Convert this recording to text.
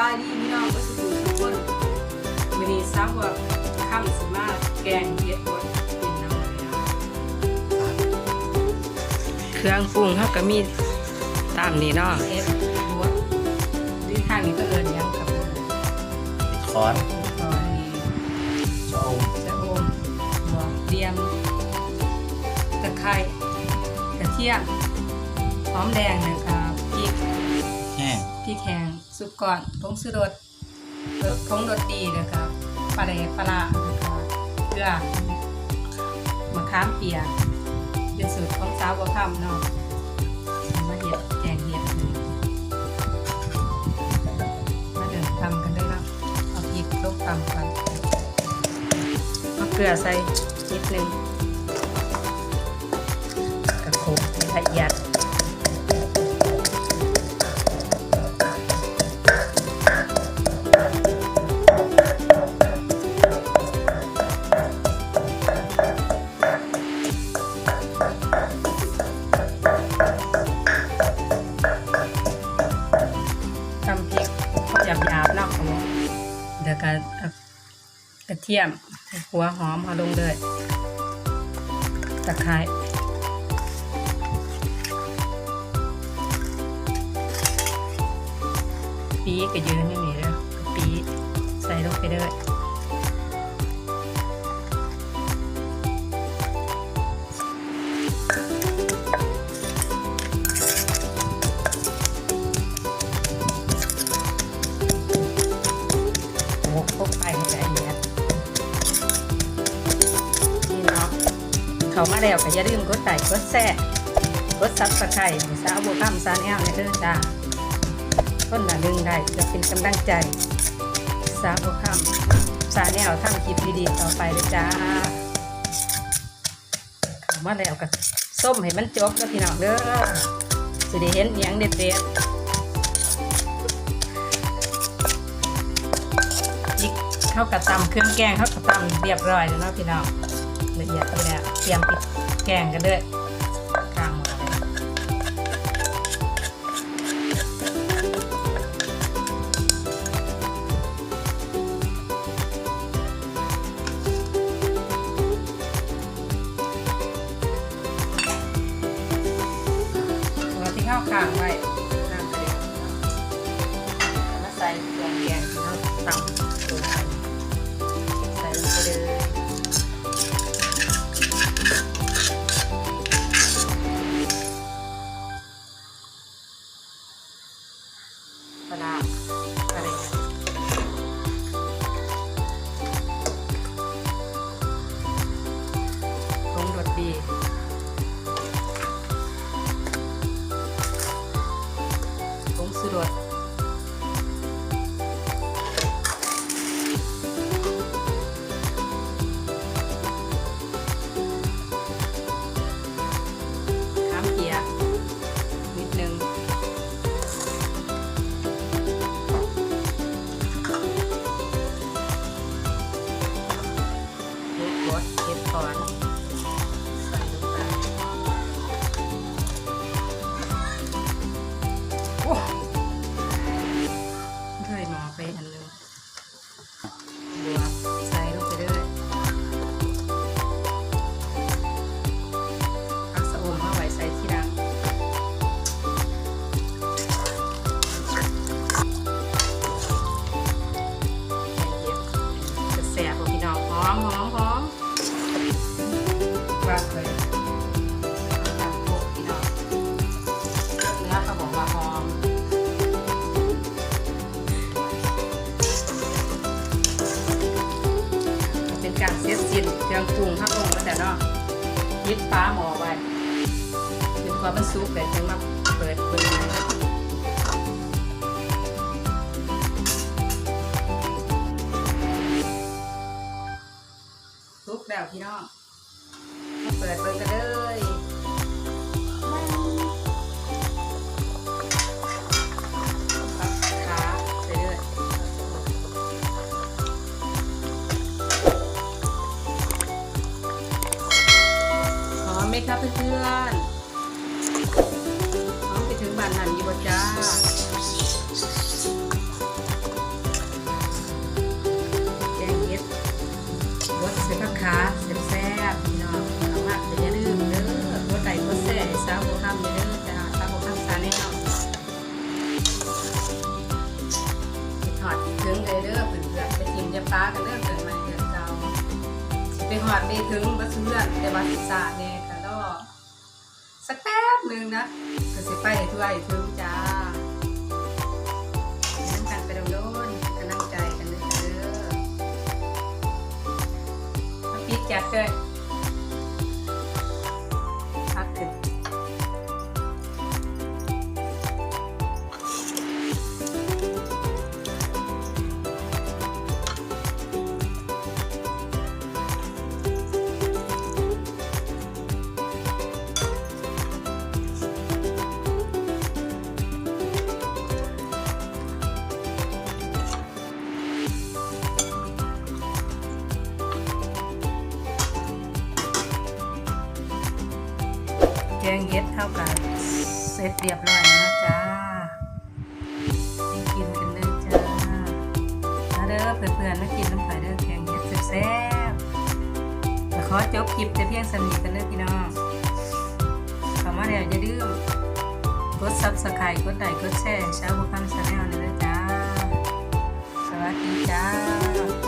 สบายดีพี่น้องก็สุขทุกคนวันนี้ซักว่าข้ามสิมาแกงเฮ็ดบดกินน้ำเลยนะเครื่องปรุงเขาก็มีตามนี้เนาะเฮ็ดบดที่ทางนี้ก็เอินหยังกับคอนตอนนี้ชะอมจะอมหัวเดียมตะไคร้กระเทียมหอมแดงนะครับพริกแห้งพริกแห้ง สุกก่อนผงชูรสเอ่อผงรสดีนะครับปลาแดกปลาร้านะครับเกลือมะขามเปียกเป็นสูตรของสาวบัวคำเนาะมาเห็ดแกงเห็ดนี่มาเดินทำกันได้วยเนาะเอาพริกลงตำกันเอาเกลือใส่นิดนึงกระโขกละเอียด กระเทียมหัวหอมเอาลงเลยตะไคร้ปีก็ยืนนี่นี่เลยปีใส่ลงไปเลยโอ้พกไปให้ละ เขามาแล้วก็อย่าลืมกดไลค์กดแชร์กดซับสไครต์สาวบัวคำซานแอลในเด้อจ้าคนละหนึ่งได้จะเป็นกำลังใจ สาวคำสาแนวทำคลิปดีๆต่อไปเลยจ้าเข้ามาแล้วก็ส้มให้มันจบแล้วพี่น้องเด้อสิได้เห็นอหย่างเด็ดๆอีกเข้ากับตำเครื่องแกงเข้ากับตำเรียบร้อยแล้วเนาะพี่น้อง ละเอียดไปแล้วเตรียมพริกแกงกันด้วยกลางหม้อเลยเราที่ข้าวข้างไว้น้ำกระเด็นแล้วมาใส่เครื่องแกงที่เราตำ กก ต้งจูงพักลงมาแต่นอกยึดฟ้าหมอไว้ยึดความเป็นซุปแต่จึงมาเปิดเปิดซุปแบบพี่นอกเปิดเปิดกันเด้อ เพื่อนๆน้องไปถึงบ้านนันยู่บ่จ้าแกงเห็ดรสเสร็จผักขาเสร็จแซ่บพี่น้องเอามาแต่อย่าลืมเด้อรสใดรสแซ่บสาวข้ามเด้อจ้าสาวบ่ทำซาแน่นอดถึงเลยเด้อเพื่อนๆไปกินยาปลากันเด้อเกิดมาเดือนเก่าไปหอดไปถึงบัสเพื่อนแต่บัสซาเนี่ย บหนึ่งนะก็สิไปถ้วยถึงจ้าน้ำกันไปดองโดนกำลังใจกันเลยเด้อมาปิดจัดเลย กงเห็ดเท่ากับเสร็จเรียบร้อยแล้วนะจ้าไปกินกันเลยจ้ามาเด้อเพื่อนๆมากินน้ำปลาเด้อแกงเห็ดแซ่บๆแต่ขอจบคลิปแต่เพียงสำนีกันเด้อพี่น้องขอมาแล้วอย่าลืมกดซับสไครต์กดไลค์กดแชร์ชาวบุคคลชาแนลนเด้อจ้าสวัสดีจ้า